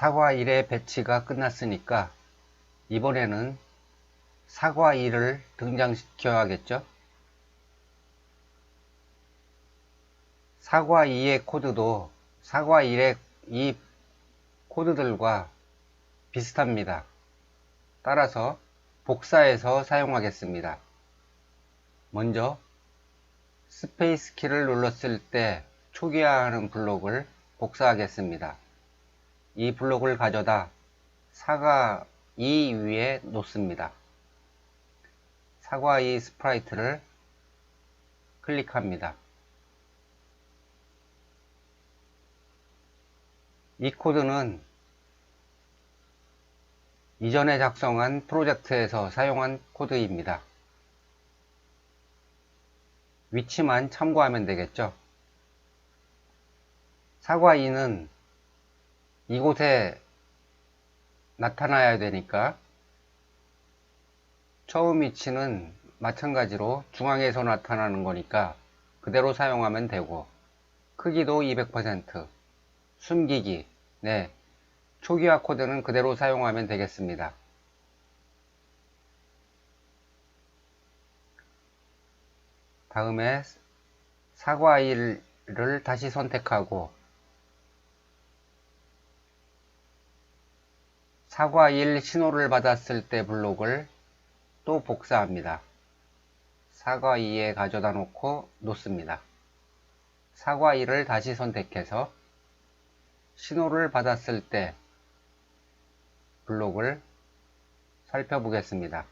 사과 1의 배치가 끝났으니까 이번에는 사과 2를 등장시켜야겠죠? 사과 2의 코드도 사과 1의 이 코드들과 비슷합니다. 따라서 복사해서 사용하겠습니다. 먼저 스페이스 키를 눌렀을 때 초기화하는 블록을 복사하겠습니다. 이 블록을 가져다 사과 2 위에 놓습니다. 사과 2 스프라이트를 클릭합니다. 이 코드는 이전에 작성한 프로젝트에서 사용한 코드입니다. 위치만 참고하면 되겠죠. 사과 2는 이곳에 나타나야 되니까 처음 위치는 마찬가지로 중앙에서 나타나는 거니까 그대로 사용하면 되고 크기도 200% 숨기기 네 초기화 코드는 그대로 사용하면 되겠습니다. 다음에 사과 1을 다시 선택하고 사과 1 신호를 받았을 때 블록을 또 복사합니다. 사과 2에 가져다 놓고 놓습니다. 사과 1을 다시 선택해서 신호를 받았을 때 블록을 살펴보겠습니다.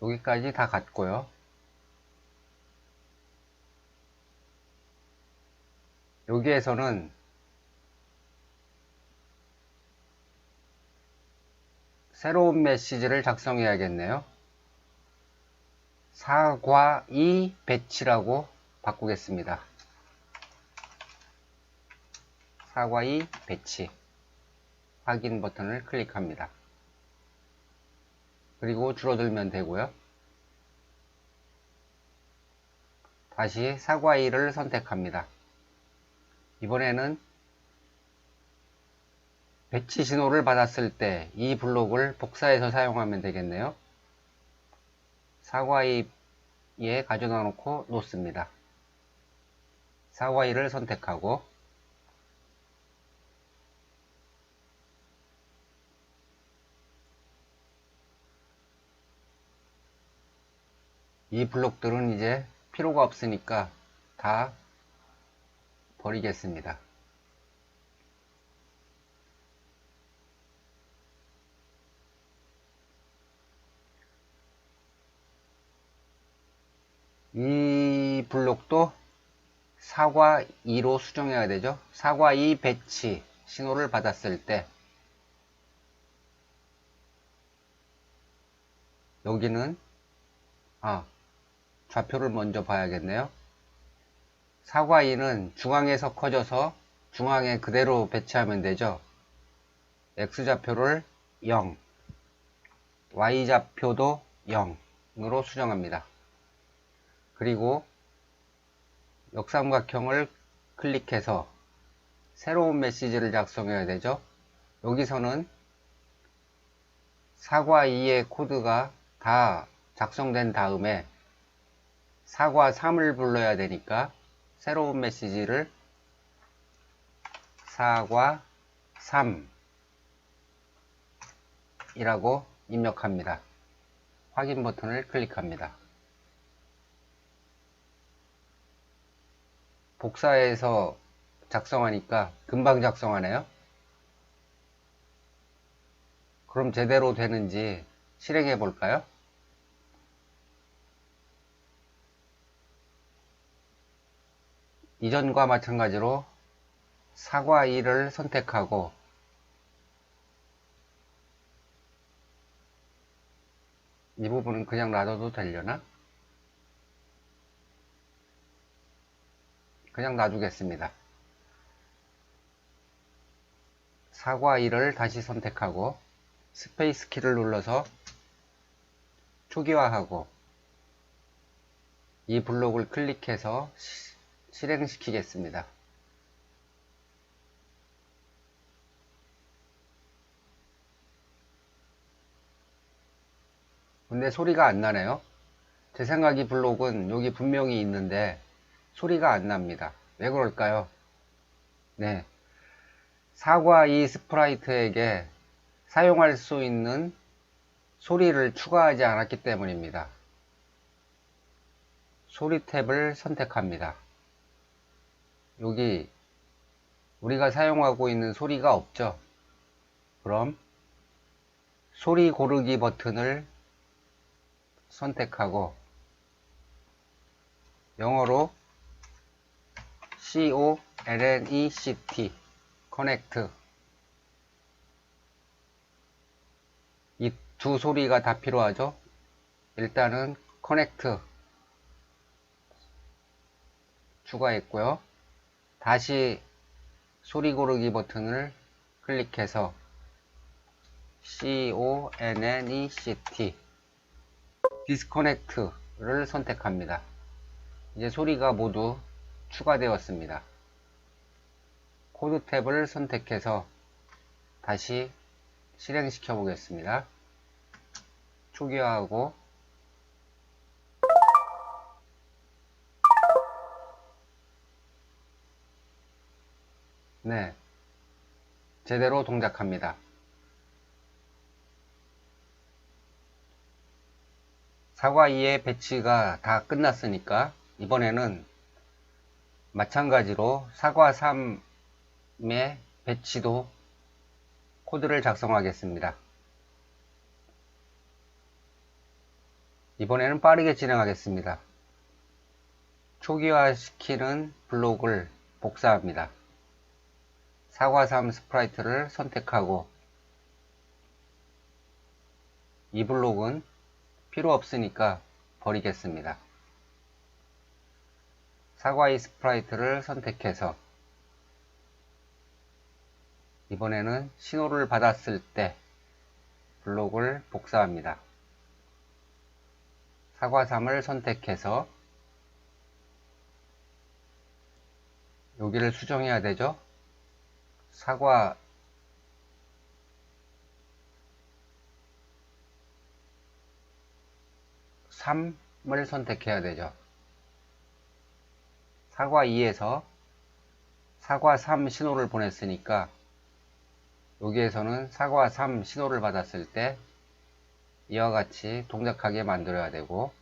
여기까지 다 같고요. 여기에서는 새로운 메시지를 작성해야겠네요. 사과 이 배치라고 바꾸겠습니다. 사과 이 배치 확인 버튼을 클릭합니다. 그리고 줄어들면 되고요. 다시 사과 2를 선택합니다. 이번에는 배치 신호를 받았을 때 이 블록을 복사해서 사용하면 되겠네요. 사과 2에 가져다 놓고 놓습니다. 사과 2를 선택하고 이 블록들은 이제 필요가 없으니까 다 버리겠습니다. 이 블록도 사과 2로 수정해야 되죠. 사과 2 배치 신호를 받았을 때 여기는 아 좌표를 먼저 봐야겠네요. 사과 2는 중앙에서 커져서 중앙에 그대로 배치하면 되죠. X좌표를 0, Y좌표도 0으로 수정합니다. 그리고 역삼각형을 클릭해서 새로운 메시지를 작성해야 되죠. 여기서는 사과 2의 코드가 다 작성된 다음에 사과 3을 불러야 되니까 새로운 메시지를 사과 3 이라고 입력합니다. 확인 버튼을 클릭합니다. 복사해서 작성하니까 금방 작성하네요. 그럼 제대로 되는지 실행해 볼까요? 이전과 마찬가지로 사과 2를 선택하고 이 부분은 그냥 놔둬도 되려나? 그냥 놔두겠습니다. 사과 1을 다시 선택하고 스페이스 키를 눌러서 초기화하고 이 블록을 클릭해서 시, 실행시키겠습니다. 근데 소리가 안 나네요. 제 생각 이 블록은 여기 분명히 있는데 소리가 안 납니다. 왜 그럴까요? 네. 사과 이 스프라이트에게 사용할 수 있는 소리를 추가하지 않았기 때문입니다. 소리 탭을 선택합니다. 여기 우리가 사용하고 있는 소리가 없죠. 그럼 소리 고르기 버튼을 선택하고 영어로 C-O-L-N-E-C-T Connect 이두 소리가 다 필요하죠. 일단은 Connect 추가했고요. 다시 소리 고르기 버튼을 클릭해서 C-O-N-N-E-C-T 디스커넥트를 선택합니다. 이제 소리가 모두 추가되었습니다. 코드 탭을 선택해서 다시 실행시켜 보겠습니다. 초기화하고 네 제대로 동작합니다. 사과 2의 배치가 다 끝났으니까 이번에는 마찬가지로 사과 3의 배치도 코드를 작성하겠습니다. 이번에는 빠르게 진행하겠습니다. 초기화시키는 블록을 복사합니다. 사과 3 스프라이트를 선택하고 이 블록은 필요 없으니까 버리겠습니다. 사과의 스프라이트를 선택해서 이번에는 신호를 받았을 때 블록을 복사합니다. 사과 3을 선택해서 여기를 수정해야 되죠. 사과 3을 선택해야 되죠. 사과 2에서 사과 3 신호를 보냈으니까 여기에서는 사과 3 신호를 받았을 때 이와 같이 동작하게 만들어야 되고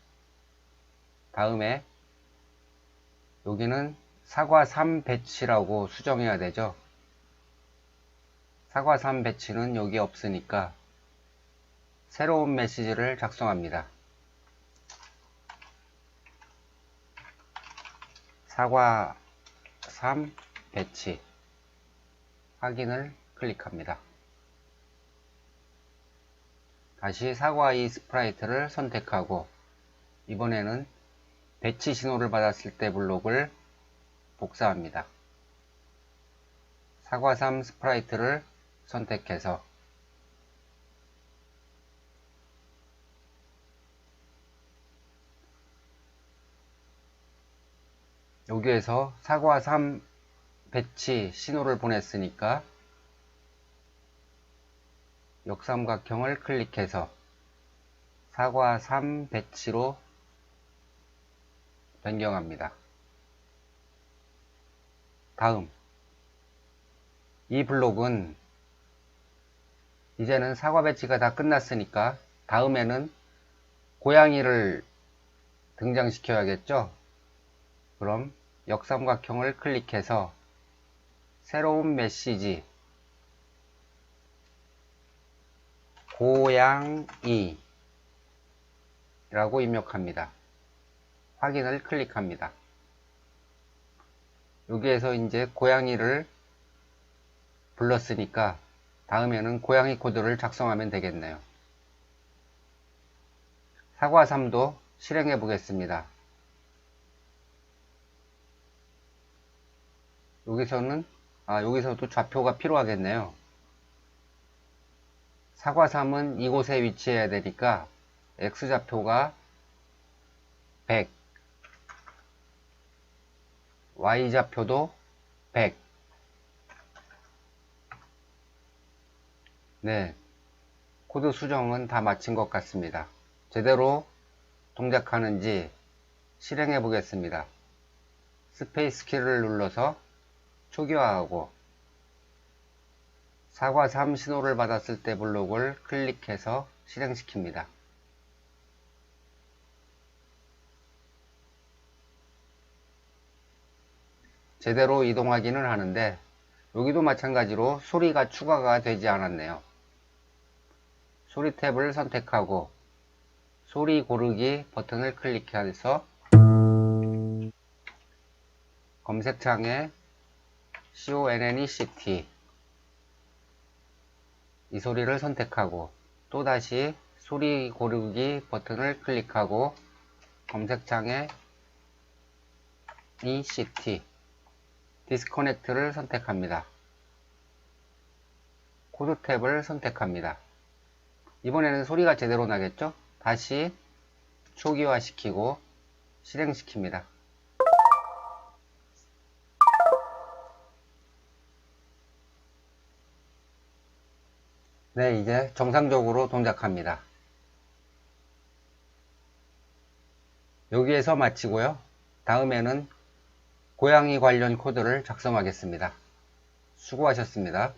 다음에 여기는 사과 3 배치라고 수정해야 되죠. 사과 3 배치는 여기 없으니까 새로운 메시지를 작성합니다. 사과 3 배치 확인을 클릭합니다. 다시 사과 2 스프라이트를 선택하고 이번에는 배치 신호를 받았을 때 블록을 복사합니다. 사과 3 스프라이트를 선택해서 여기에서 사과 3 배치 신호를 보냈으니까 역삼각형을 클릭해서 사과 3 배치로 변경합니다. 다음 이 블록은 이제는 사과 배치가 다 끝났으니까 다음에는 고양이를 등장시켜야겠죠? 그럼 역삼각형을 클릭해서 새로운 메시지 고양이 라고 입력합니다. 확인을 클릭합니다. 여기에서 이제 고양이를 불렀으니까 다음에는 고양이 코드를 작성하면 되겠네요. 사과3도 실행해 보겠습니다. 여기서는 아 여기서도 좌표가 필요하겠네요. 사과 3은 이곳에 위치해야 되니까 X좌표가 100 Y좌표도 100 네, 코드 수정은 다 마친 것 같습니다. 제대로 동작하는지 실행해 보겠습니다. 스페이스 키를 눌러서 초기화하고 사과 3 신호를 받았을 때 블록을 클릭해서 실행시킵니다. 제대로 이동하기는 하는데 여기도 마찬가지로 소리가 추가가 되지 않았네요. 소리 탭을 선택하고 소리 고르기 버튼을 클릭해서 검색창에 CONNECT 이 소리를 선택하고 또다시 소리 고르기 버튼을 클릭하고 검색창에 ECT 디스커넥트를 선택합니다. 코드 탭을 선택합니다. 이번에는 소리가 제대로 나겠죠? 다시 초기화 시키고 실행시킵니다. 네, 이제 정상적으로 동작합니다. 여기에서 마치고요. 다음에는 고양이 관련 코드를 작성하겠습니다. 수고하셨습니다.